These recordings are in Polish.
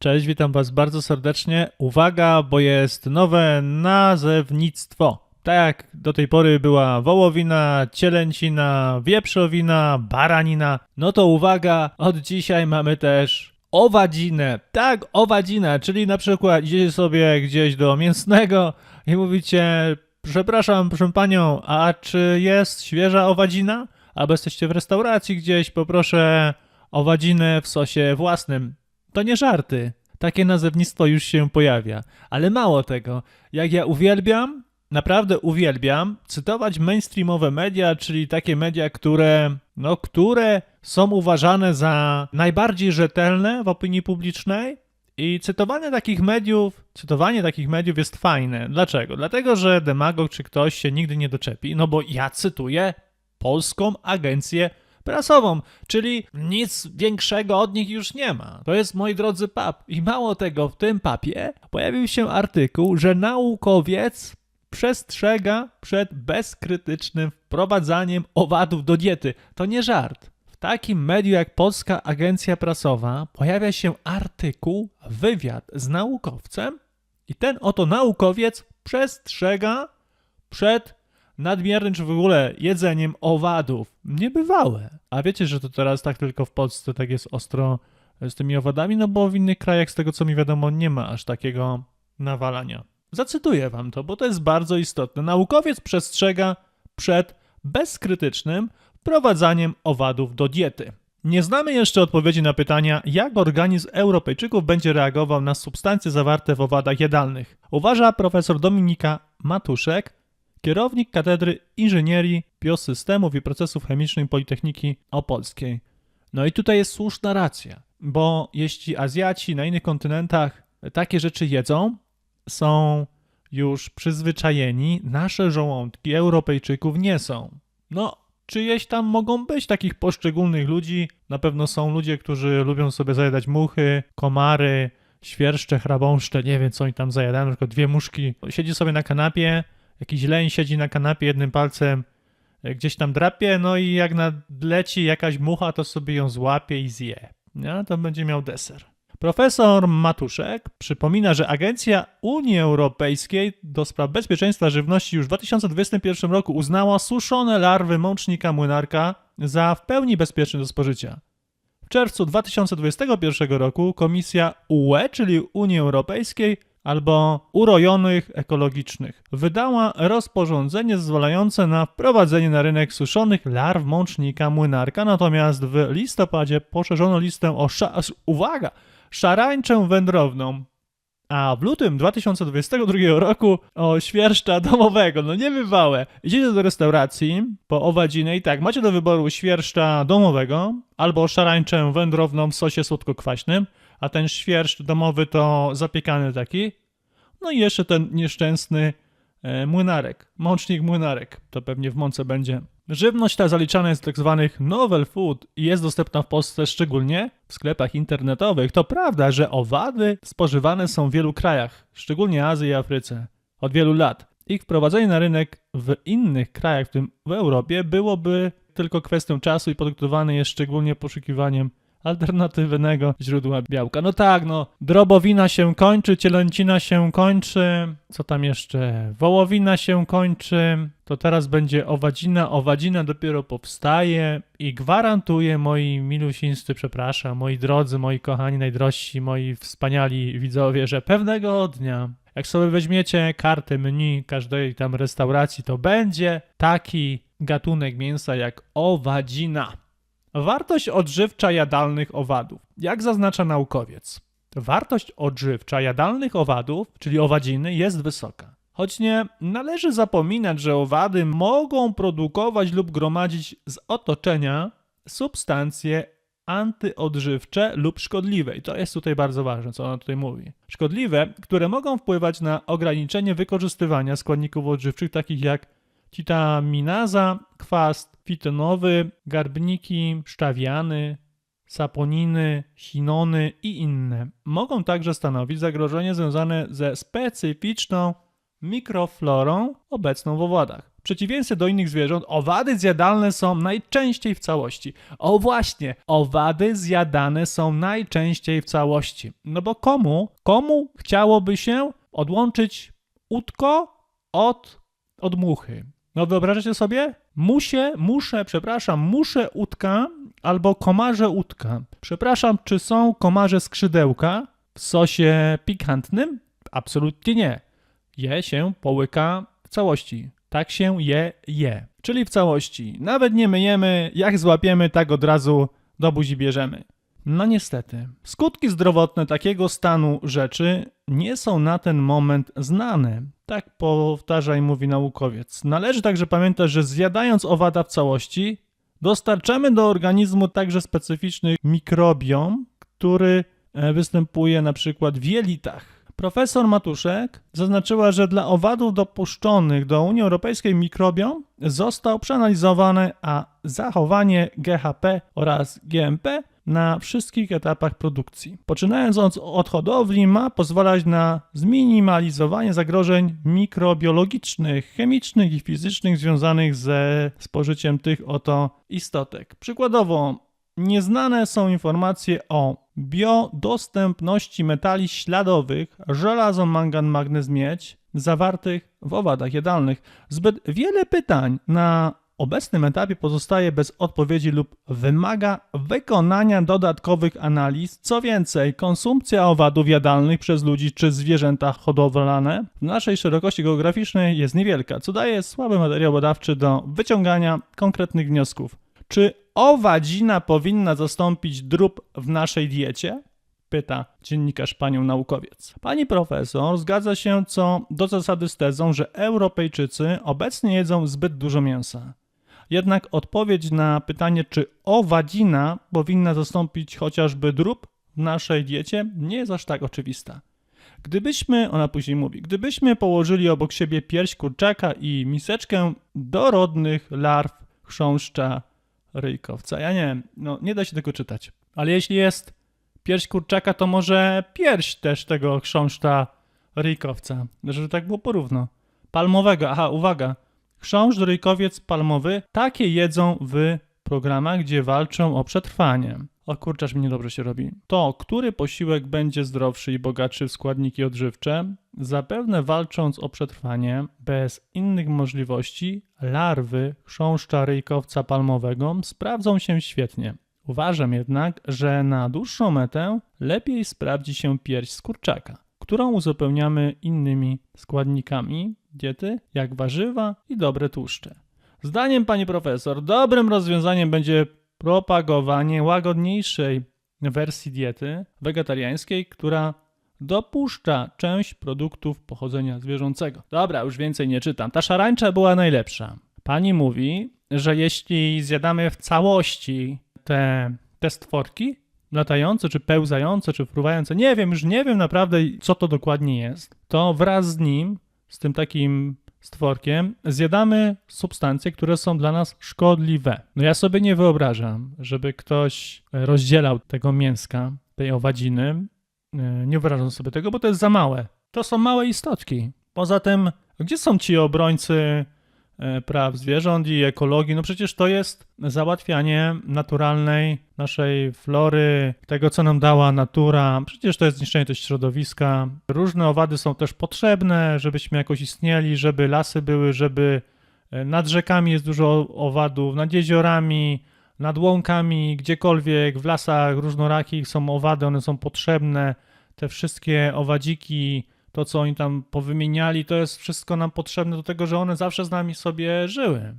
Cześć, witam Was bardzo serdecznie. Uwaga, bo jest nowe nazewnictwo. Tak jak do tej pory była wołowina, cielęcina, wieprzowina, baranina, no to uwaga, od dzisiaj mamy też owadzinę. Tak, owadzina, czyli na przykład idziecie sobie gdzieś do mięsnego i mówicie, przepraszam, proszę Panią, a czy jest świeża owadzina? Albo jesteście w restauracji gdzieś, poproszę owadzinę w sosie własnym. To nie żarty. Takie nazewnictwo już się pojawia. Ale mało tego, jak ja uwielbiam, naprawdę uwielbiam cytować mainstreamowe media, czyli takie media, które, no, które są uważane za najbardziej rzetelne w opinii publicznej. I cytowanie takich mediów, cytowanie takich mediów jest fajne. Dlaczego? Dlatego, że demagog czy ktoś się nigdy nie doczepi, no bo ja cytuję Polską Agencję Prasową, czyli nic większego od nich już nie ma. To jest, moi drodzy, pap. I mało tego, w tym papie pojawił się artykuł, że naukowiec przestrzega przed bezkrytycznym wprowadzaniem owadów do diety. To nie żart. W takim medium jak Polska Agencja Prasowa pojawia się artykuł, wywiad z naukowcem i ten oto naukowiec przestrzega przed nadmiernym czy w ogóle jedzeniem owadów. Niebywałe. A wiecie, że to teraz tak tylko w Polsce tak jest ostro z tymi owadami? No bo w innych krajach, z tego co mi wiadomo, nie ma aż takiego nawalania. Zacytuję wam to, bo to jest bardzo istotne. Naukowiec przestrzega przed bezkrytycznym wprowadzaniem owadów do diety. Nie znamy jeszcze odpowiedzi na pytania, jak organizm Europejczyków będzie reagował na substancje zawarte w owadach jadalnych. Uważa profesor Dominika Matuszek, kierownik Katedry Inżynierii Biosystemów i Procesów Chemicznych Politechniki Opolskiej. No i tutaj jest słuszna racja, bo jeśli Azjaci na innych kontynentach takie rzeczy jedzą, są już przyzwyczajeni, nasze żołądki Europejczyków nie są. No, czyjeś tam mogą być takich poszczególnych ludzi. Na pewno są ludzie, którzy lubią sobie zajadać muchy, komary, świerszcze, chrabąszcze, nie wiem co oni tam zajadają, przykład dwie muszki. Siedzi sobie na kanapie, jakiś leń siedzi na kanapie jednym palcem, e, gdzieś tam drapie, no i jak nadleci jakaś mucha, to sobie ją złapie i zje. No, to będzie miał deser. Profesor Matuszek przypomina, że Agencja Unii Europejskiej do spraw bezpieczeństwa żywności już w 2021 roku uznała suszone larwy mącznika młynarka za w pełni bezpieczne do spożycia. W czerwcu 2021 roku Komisja UE, czyli Unii Europejskiej, albo urojonych ekologicznych, wydała rozporządzenie zezwalające na wprowadzenie na rynek suszonych larw mącznika młynarka, natomiast w listopadzie poszerzono listę o sza- uwaga, szarańczę wędrowną, a w lutym 2022 roku o świerszcza domowego, no niebywałe. Idziecie do restauracji po owadzinę i tak, macie do wyboru świerszcza domowego albo szarańczę wędrowną w sosie słodko-kwaśnym, a ten świerszcz domowy to zapiekany taki. No i jeszcze ten nieszczęsny e, młynarek, mącznik młynarek, to pewnie w mące będzie. Żywność ta zaliczana jest do tak zwanych novel food i jest dostępna w Polsce szczególnie w sklepach internetowych. To prawda, że owady spożywane są w wielu krajach, szczególnie Azji i Afryce, od wielu lat. Ich wprowadzenie na rynek w innych krajach, w tym w Europie, byłoby tylko kwestią czasu i podyktowane jest szczególnie poszukiwaniem alternatywnego źródła białka. No tak, no, drobowina się kończy, cielęcina się kończy, co tam jeszcze? Wołowina się kończy, to teraz będzie owadzina, owadzina dopiero powstaje i gwarantuję, moi milusińscy, przepraszam, moi drodzy, moi kochani, najdrożsi, moi wspaniali widzowie, że pewnego dnia jak sobie weźmiecie kartę menu każdej tam restauracji, to będzie taki gatunek mięsa jak owadzina. Wartość odżywcza jadalnych owadów. Jak zaznacza naukowiec, wartość odżywcza jadalnych owadów, czyli owadziny, jest wysoka. Choć nie należy zapominać, że owady mogą produkować lub gromadzić z otoczenia substancje antyodżywcze lub szkodliwe. I to jest tutaj bardzo ważne, co ona tutaj mówi. Szkodliwe, które mogą wpływać na ograniczenie wykorzystywania składników odżywczych, takich jak titaminaza, kwas fitonowy, garbniki, szczawiany, saponiny, chinony i inne. Mogą także stanowić zagrożenie związane ze specyficzną mikroflorą obecną w owadach. przeciwieństwie do innych zwierząt, owady zjadalne są najczęściej w całości. O właśnie, owady zjadane są najczęściej w całości. No bo komu, komu chciałoby się odłączyć utko od, od muchy? No wyobrażacie sobie? Musie, muszę, przepraszam, muszę utka albo komarze utka. Przepraszam, czy są komarze skrzydełka w sosie pikantnym? Absolutnie nie. Je się połyka w całości. Tak się je, je. Czyli w całości. Nawet nie myjemy, jak złapiemy, tak od razu do buzi bierzemy. No niestety, skutki zdrowotne takiego stanu rzeczy nie są na ten moment znane. Tak powtarza i mówi naukowiec. Należy także pamiętać, że zjadając owada w całości, dostarczamy do organizmu także specyficzny mikrobiom, który e, występuje na przykład w jelitach. Profesor Matuszek zaznaczyła, że dla owadów dopuszczonych do Unii Europejskiej mikrobiom został przeanalizowany, a zachowanie GHP oraz GMP na wszystkich etapach produkcji. Poczynając od, od hodowli ma pozwalać na zminimalizowanie zagrożeń mikrobiologicznych, chemicznych i fizycznych związanych ze spożyciem tych oto istotek. Przykładowo Nieznane są informacje o biodostępności metali śladowych, żelazo, mangan, magnez, miedź zawartych w owadach jadalnych. Zbyt wiele pytań na obecnym etapie pozostaje bez odpowiedzi lub wymaga wykonania dodatkowych analiz. Co więcej, konsumpcja owadów jadalnych przez ludzi czy zwierzęta hodowlane w naszej szerokości geograficznej jest niewielka, co daje słaby materiał badawczy do wyciągania konkretnych wniosków. Czy owadzina powinna zastąpić drób w naszej diecie? Pyta dziennikarz panią naukowiec. Pani profesor zgadza się co do zasady z tezą, że Europejczycy obecnie jedzą zbyt dużo mięsa. Jednak odpowiedź na pytanie, czy owadzina powinna zastąpić chociażby drób w naszej diecie, nie jest aż tak oczywista. Gdybyśmy, ona później mówi, gdybyśmy położyli obok siebie pierś kurczaka i miseczkę dorodnych larw chrząszcza ryjkowca, ja nie wiem, no nie da się tego czytać. Ale jeśli jest pierś kurczaka, to może pierś też tego chrząszcza ryjkowca, żeby tak było porówno. Palmowego, aha, uwaga, Chrząszcz ryjkowiec palmowy takie jedzą w programach, gdzie walczą o przetrwanie. O kurczarz mi niedobrze się robi. To, który posiłek będzie zdrowszy i bogatszy w składniki odżywcze, zapewne walcząc o przetrwanie, bez innych możliwości, larwy chrząszcza ryjkowca palmowego sprawdzą się świetnie. Uważam jednak, że na dłuższą metę lepiej sprawdzi się pierś z kurczaka, którą uzupełniamy innymi składnikami, diety, jak warzywa i dobre tłuszcze. Zdaniem pani profesor, dobrym rozwiązaniem będzie propagowanie łagodniejszej wersji diety wegetariańskiej, która dopuszcza część produktów pochodzenia zwierzęcego. Dobra, już więcej nie czytam. Ta szarańcza była najlepsza. Pani mówi, że jeśli zjadamy w całości te, te stworki, latające, czy pełzające, czy fruwające, nie wiem, już nie wiem naprawdę, co to dokładnie jest, to wraz z nim z tym takim stworkiem, zjadamy substancje, które są dla nas szkodliwe. No ja sobie nie wyobrażam, żeby ktoś rozdzielał tego mięska, tej owadziny. Nie wyobrażam sobie tego, bo to jest za małe. To są małe istotki. Poza tym, gdzie są ci obrońcy praw zwierząt i ekologii, no przecież to jest załatwianie naturalnej naszej flory, tego co nam dała natura. Przecież to jest zniszczenie też środowiska. Różne owady są też potrzebne, żebyśmy jakoś istnieli, żeby lasy były, żeby e, nad rzekami jest dużo owadów, nad jeziorami, nad łąkami, gdziekolwiek, w lasach różnorakich są owady, one są potrzebne. Te wszystkie owadziki, to, co oni tam powymieniali, to jest wszystko nam potrzebne do tego, że one zawsze z nami sobie żyły.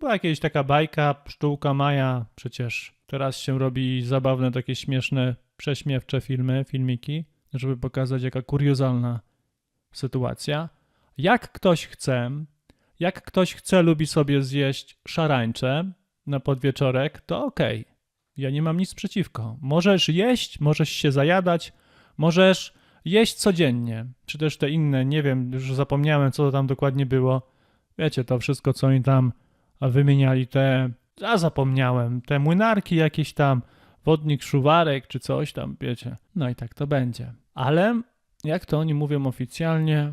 Była jakaś taka bajka, pszczółka Maja, przecież teraz się robi zabawne, takie śmieszne, prześmiewcze filmy, filmiki, żeby pokazać, jaka kuriozalna sytuacja. Jak ktoś chce, jak ktoś chce, lubi sobie zjeść szarańcze na podwieczorek, to okej. Okay. Ja nie mam nic przeciwko. Możesz jeść, możesz się zajadać, możesz jeść codziennie, czy też te inne, nie wiem, już zapomniałem, co to tam dokładnie było. Wiecie, to wszystko, co oni tam wymieniali, te, a zapomniałem, te młynarki jakieś tam, wodnik szuwarek, czy coś tam, wiecie. No i tak to będzie. Ale, jak to oni mówią oficjalnie,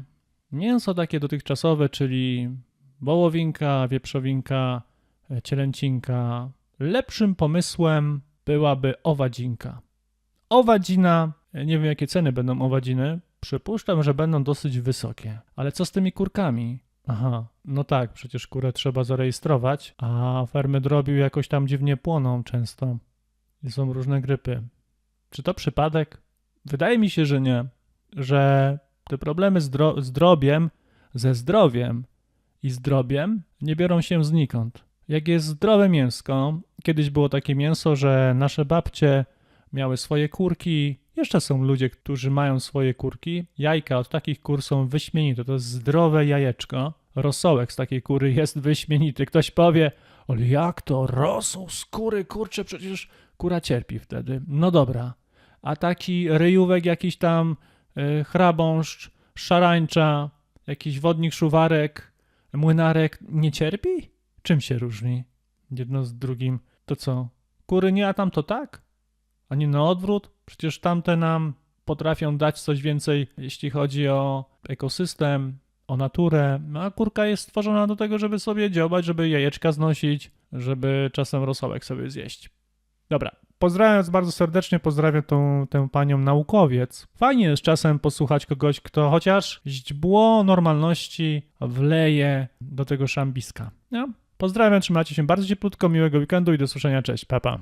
mięso takie dotychczasowe, czyli wołowinka, wieprzowinka, e, cielęcinka. Lepszym pomysłem byłaby owadzinka. Owadzina, nie wiem jakie ceny będą owadziny, przypuszczam, że będą dosyć wysokie. Ale co z tymi kurkami? Aha, no tak, przecież kurę trzeba zarejestrować, a fermy drobiu jakoś tam dziwnie płoną często. I są różne grypy. Czy to przypadek? Wydaje mi się, że nie. Że te problemy z, dro- z drobiem, ze zdrowiem i zdrobiem nie biorą się znikąd. Jak jest zdrowe mięsko, kiedyś było takie mięso, że nasze babcie miały swoje kurki. Jeszcze są ludzie, którzy mają swoje kurki. Jajka od takich kur są wyśmienite. To jest zdrowe jajeczko. Rosołek z takiej kury jest wyśmienity. Ktoś powie, ale jak to? Rosół z kury? Kurczę, przecież kura cierpi wtedy. No dobra. A taki ryjówek jakiś tam, y, chrabąszcz, szarańcza, jakiś wodnik, szuwarek, młynarek nie cierpi? Czym się różni? Jedno z drugim. To co? Kury nie, a tam to tak? A nie na odwrót? Przecież tamte nam potrafią dać coś więcej, jeśli chodzi o ekosystem, o naturę. No, A kurka jest stworzona do tego, żeby sobie dziobać, żeby jajeczka znosić, żeby czasem rosołek sobie zjeść. Dobra. Pozdrawiam bardzo serdecznie, pozdrawiam tą, tę panią naukowiec. Fajnie jest czasem posłuchać kogoś, kto chociaż źdźbło normalności wleje do tego szambiska. No, pozdrawiam, trzymajcie się bardzo cieplutko, miłego weekendu i do słyszenia, cześć, papa.